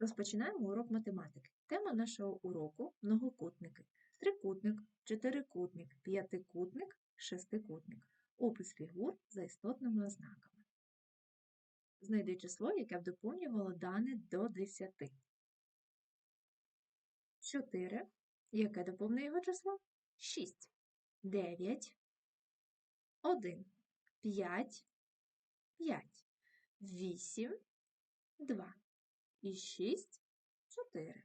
Розпочинаємо урок математики. Тема нашого уроку многокутники. Трикутник, чотирикутник, п'ятикутник, шестикутник. Опис фігур за істотними ознаками. Знайди число, яке б доповнювало дане до 10. 4. Яке доповнює його число? 6. 9. 1. 5. 5. 8. 2 і 6, 4.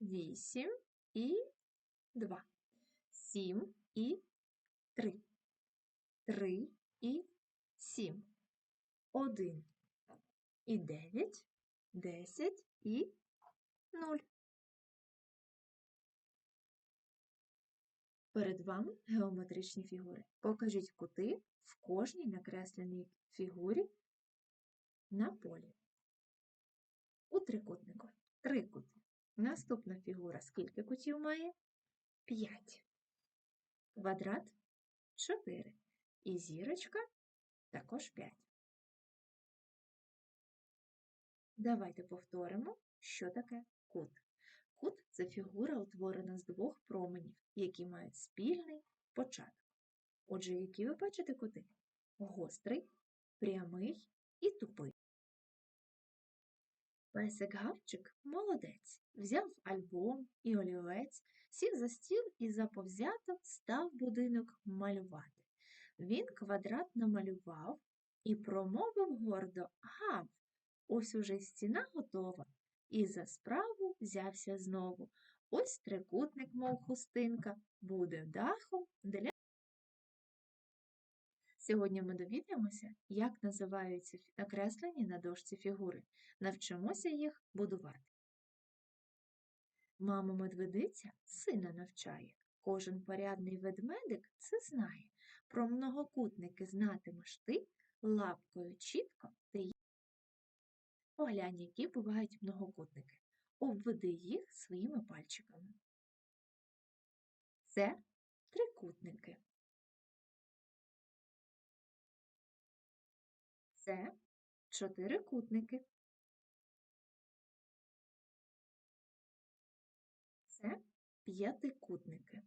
8 і 2. 7 і 3. 3 і 7. 1 і 9, 10 і 0. Перед вами геометричні фігури. Покажіть кути в кожній накресленій фігурі на полі. У трикутнику три кути. Наступна фігура скільки кутів має? 5. Квадрат 4. І зірочка також 5. Давайте повторимо, що таке кут. Кут це фігура, утворена з двох променів, які мають спільний початок. Отже, які ви бачите кути? Гострий, прямий і тупий. Песик Гавчик молодець, взяв альбом і олівець, сів за стіл і заповзято став будинок малювати. Він квадрат намалював і промовив гордо гав. Ось уже стіна готова, і за справу взявся знову. Ось трикутник, мов хустинка, буде дахом для. Сьогодні ми довідаємося, як називаються накреслені на дошці фігури. Навчимося їх будувати. Мама медведиця сина навчає. Кожен порядний ведмедик це знає. Про многокутники знатимеш ти лапкою чітко ти. Поглянь, які бувають многокутники. Обведи їх своїми пальчиками. Це трикутники. Це чотирикутники. Це п'ятикутники.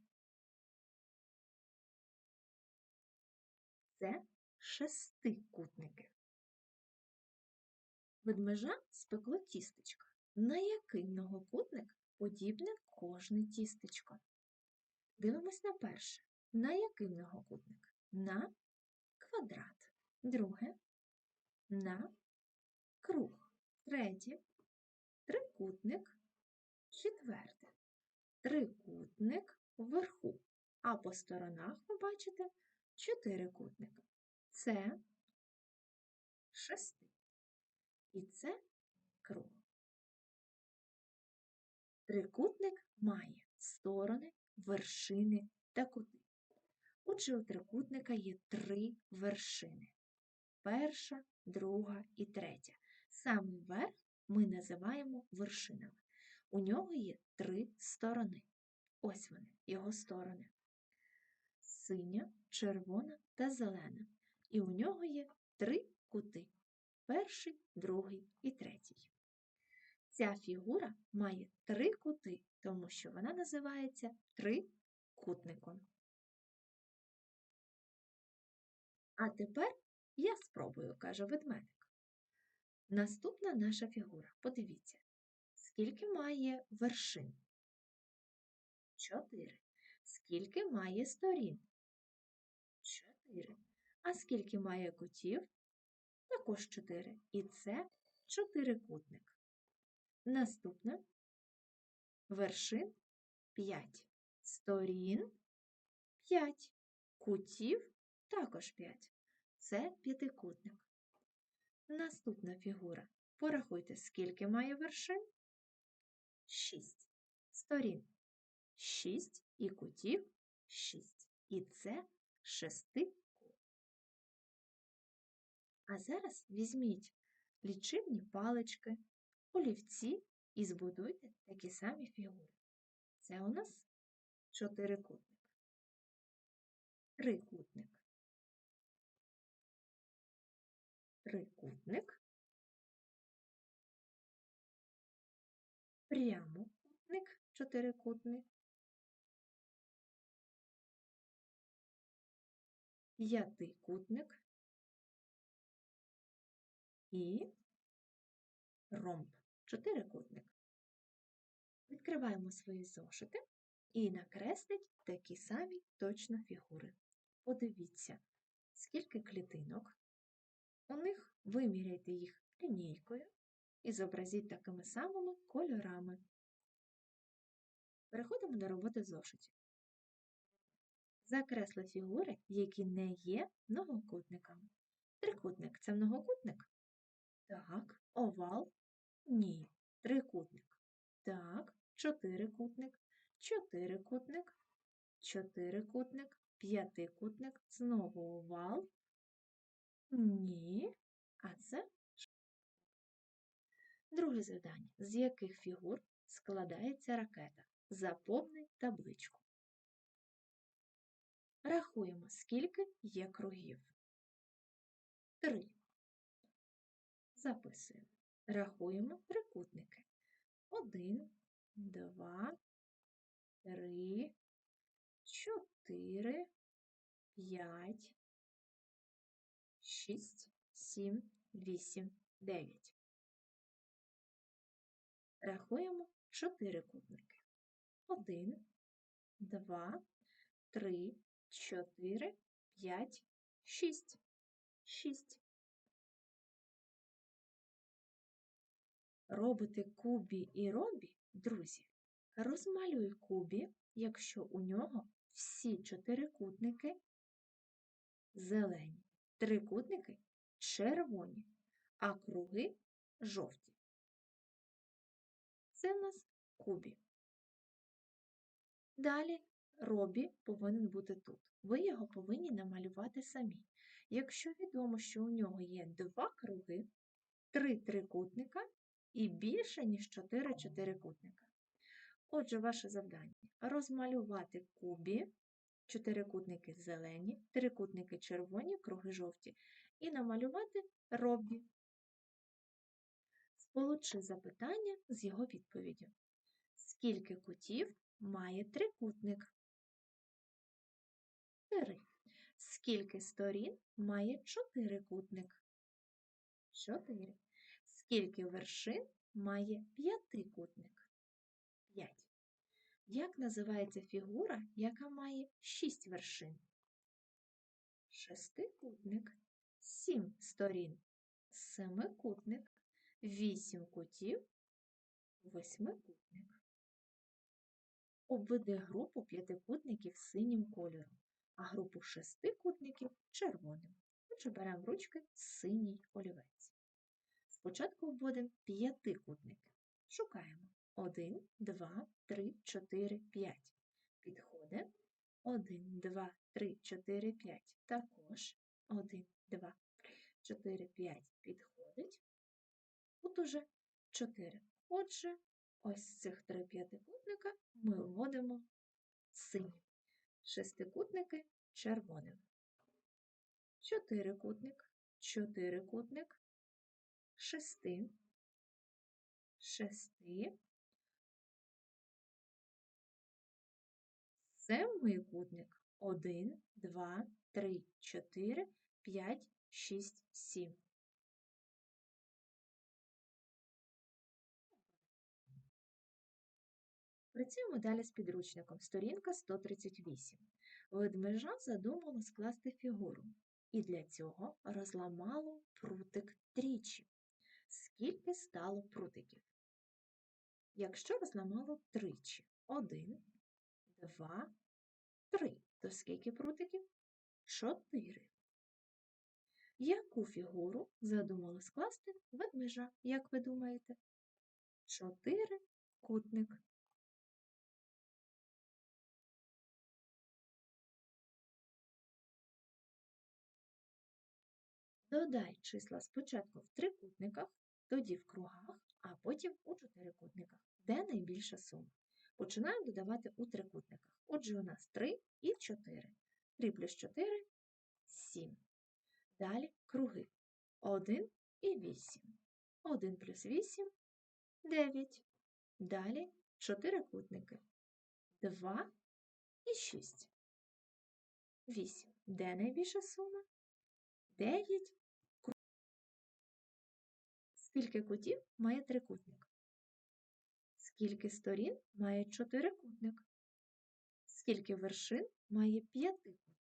Це шестикутники. Ведмежа спекло тістечко. На який многокутник подібне кожне тістечко? Дивимось на перше. На який многокутник? На квадрат. Друге на круг. Третє трикутник, четверте трикутник вверху. А по сторонах ви бачите чотирикутник. Це шести. І це круг. Трикутник має сторони, вершини та кути. Отже, у трикутника є три вершини. Перша, друга і третя. Саме верх ми називаємо вершинами. У нього є три сторони. Ось вони, його сторони. Синя, червона та зелена. І у нього є три кути. Перший, другий і третій. Ця фігура має три кути, тому що вона називається трикутником. А тепер я спробую, каже ведмедик. Наступна наша фігура. Подивіться, скільки має вершин? Чотири. Скільки має сторін? Чотири. А скільки має кутів? Також чотири. І це чотирикутник. Наступне вершин п'ять. Сторін п'ять. Кутів також п'ять. Це п'ятикутник. Наступна фігура. Порахуйте, скільки має вершин? Шість. Сторін. Шість і кутів шість. І це шестикут. А зараз візьміть лічильні палички, олівці і збудуйте такі самі фігури. Це у нас чотирикутник, трикутник, трикутник, прямокутник, чотирикутник, п'ятикутник і ромб, чотирикутник. Відкриваємо свої зошити і накреслить такі самі точно фігури. Подивіться, скільки клітинок, у них виміряйте їх лінійкою і зобразіть такими самими кольорами. Переходимо до роботи зошитів. Закресли фігури, які не є многокутниками. Трикутник це многокутник? Так. Овал? Ні. Трикутник. Так. Чотирикутник, чотирикутник, чотирикутник, п'ятикутник, знову овал. Ні. А це друге завдання. З яких фігур складається ракета? Заповни табличку. Рахуємо, скільки є кругів. Три. Записуємо. Рахуємо трикутники. Один, два, три, чотири, п'ять, шість, сім, вісім, дев'ять. Рахуємо чотирикутники. Один, два, три, чотири, п'ять, шість. Шість. Робити кубі і робі, друзі, розмалюй кубі, якщо у нього всі чотирикутники зелені, трикутники червоні, а круги жовті. Це в нас кубі. Далі робі повинен бути тут. Ви його повинні намалювати самі. Якщо відомо, що у нього є два круги, три трикутника і більше, ніж чотири чотирикутника. Отже, ваше завдання розмалювати кубі, чотирикутники зелені, трикутники червоні, круги жовті, і намалювати робі. Сполучи запитання з його відповіддю. Скільки кутів має трикутник? Три. Скільки сторін має чотирикутник? Чотири. Скільки вершин має п'ятикутник? П'ять. Як називається фігура, яка має шість вершин? Шестикутник. Сім сторін. Семикутник. Вісім кутів. Восьмикутник. Обведи групу п'ятикутників синім кольором, а групу шестикутників червоним. Отже, беремо ручки синій олівець. Спочатку вводимо п'ятикутники. Шукаємо 1, 2, 3, 4, 5. Підходить 1, 2, 3, 4, 5. Також 1, 2, 3, 4, 5 підходить. Тут уже 4. Отже, ось цих три п'ятикутника ми вводимо сині. Шестикутники червоним. Чотирикутник, чотирикутник, шести, шести, семикутник. Один, два, три, чотири, п'ять, шість, сім. Працюємо далі з підручником. Сторінка 138. Ведмежа задумало скласти фігуру. І для цього розламало прутик тричі. Скільки стало прутиків? Якщо розламало тричі. Один, два, три. То скільки прутиків? Чотири. Яку фігуру задумало скласти ведмежа, як ви думаєте? Чотири кутник. Додай числа спочатку в трикутниках, тоді в кругах, а потім у чотирикутниках, де найбільша сума. Починаємо додавати у трикутниках. Отже, у нас 3 і 4. 3 плюс 4 7. Далі круги 1 і 8. 1 плюс 8 9. Далі чотирикутники. 2 і 6. 8. Де найбільша сума? 9. Скільки кутів має трикутник? Скільки сторін має чотирикутник? Скільки вершин має п'ятикутник?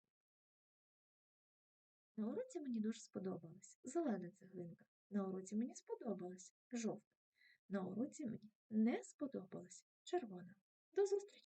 На уроці мені дуже сподобалась зелена цеглинка. На уроці мені сподобалась жовта. На уроці мені не сподобалась червона. До зустрічі!